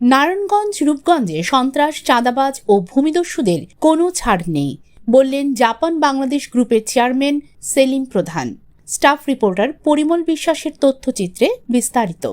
নারায়ণগঞ্জ, রূপগঞ্জে সন্ত্রাস, চাঁদাবাজ ও ভূমিদস্যুদের কোনো ছাড় নেই, বললেন জাপান বাংলাদেশ গ্রুপের চেয়ারম্যান সেলিম প্রধান। স্টাফ রিপোর্টার পরিমল বিশ্বাসের তথ্যচিত্রে বিস্তারিত।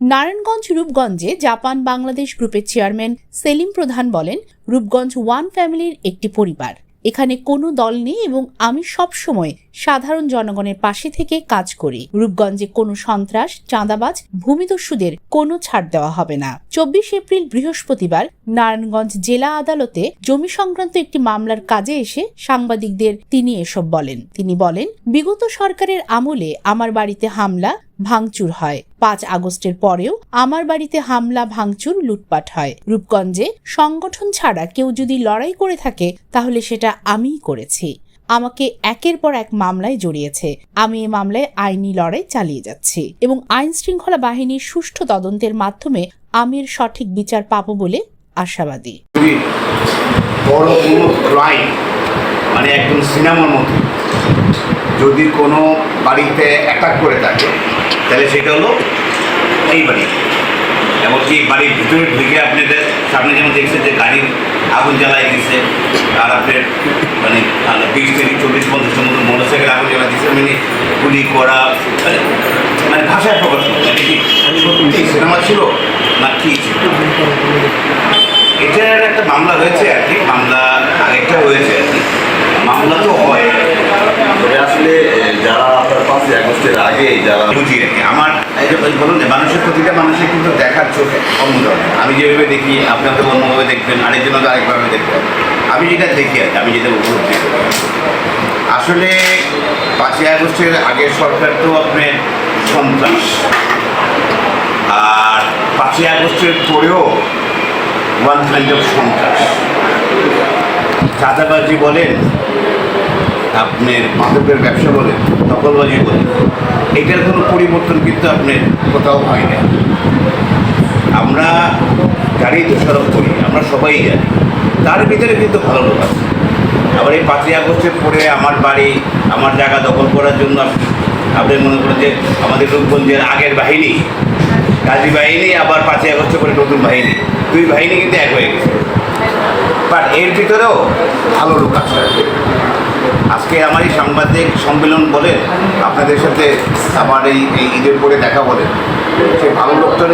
নারায়ণগঞ্জ, রূপগঞ্জে জাপান বাংলাদেশ গ্রুপের চেয়ারম্যান সেলিম প্রধান বলেন, রূপগঞ্জ ওয়ান ফ্যামিলির একটি পরিবার। এখানে কোনো দল নেই এবং আমি সব সময় সাধারণ জনগণের পাশে থেকে কাজ করি। রূপগঞ্জে কোনো সন্ত্রাস, চাঁদাবাজ, ভূমিদস্যুদের কোনো ছাড় দেওয়া হবে না। চব্বিশ এপ্রিল বৃহস্পতিবার নারায়ণগঞ্জ জেলা আদালতে জমি সংক্রান্ত একটি মামলার কাজে এসে সাংবাদিকদের তিনি এসব বলেন। তিনি বলেন, বিগত সরকারের আমলে আমার বাড়িতে হামলা ভাঙচুর হয়। পাঁচ আগস্টের পরেও আমার বাড়িতে হামলা, ভাঙচুর, লুটপাট হয়। রূপগঞ্জে সংগঠন ছাড়া কেউ যদি লড়াই করে থাকে, তাহলে সেটা আমিই করেছি। আমাকে একের পর এক মামলায় জড়িয়েছে। আমি এই মামলায় আইনি লড়াই চালিয়ে যাচ্ছি এবং আইন শৃঙ্খলা বাহিনীর সুষ্ঠু তদন্তের মাধ্যমে আমি এর সঠিক বিচার পাবো বলে আশাবাদী। বড় ক্রাইম মানে একদম সিনেমার মতো। যদি কোনো বাড়িতে অ্যাটাক করে থাকে, তাহলে সেটা হলো এই বাড়ি। এমনকি বাড়ির ভিতরে ঢুকে আপনাদের সামনে যেমন দেখছেন যে গাড়ির আগুন জ্বালাই দিচ্ছে আর আপনার মানে বিশ থেকে চল্লিশ পঞ্চাশের মতো মোটরসাইকেল আগুন জ্বালা দিচ্ছে মানে গুলি করা মানে মানে ভাষায় প্রকাশ করছে। সিনেমা ছিল? না, কি ছিল? এটার একটা মামলা হয়েছে আর কি মামলা আরেকটা হয়েছে আর কি মামলা তো হয় তবে আসলে এ, যারা আগস্টের আগে যারা বুঝি আর আমার যে বলুন মানুষের প্রতিটা মানুষের কিন্তু দেখার চোখে অন্য আমি যেভাবে দেখি, আপনার তো অন্যভাবে দেখবেন, আরেকজন তো আরেকভাবে দেখবেন আমি যেটা দেখি আর আমি যেটা উপলব্ধি করি। আসলে পাঁচই আগস্টের আগের সরকার তো আপনার সন্ত্রাস। আর পাঁচই আগস্টের পরেও ওয়ান কাইন্ড অফ সন্ত্রাস। চাঁদাবাজি বলেন আপনার মাদকের ব্যবসা বলেন দখলবাজি বলেন এটার কোনো পরিবর্তন কিন্তু আপনার কোথাও হয় না। আমরা গাড়ি দোষারোপ করি, আমরা সবাই জানি। তার ভিতরে কিন্তু ভালো লোক আছে। আবার এই পাঁচই আগস্টের পরে আমার বাড়ি, আমার জায়গা দখল করার জন্য আপনি মনে করেন যে আমাদের রূপগঞ্জের আগের বাহিনী গাজী বাহিনী, আবার পাঁচই আগস্টের পরে নতুন বাহিনী। দুই বাহিনী কিন্তু এক হয়ে গেছে। বাট এর ভিতরেও ভালো লোক আছে। আজকে আমার এই সাংবাদিক সম্মেলন বলে আপনাদের সাথে আমার এই ঈদের পরে দেখা বলে। সে ভালো লোকটা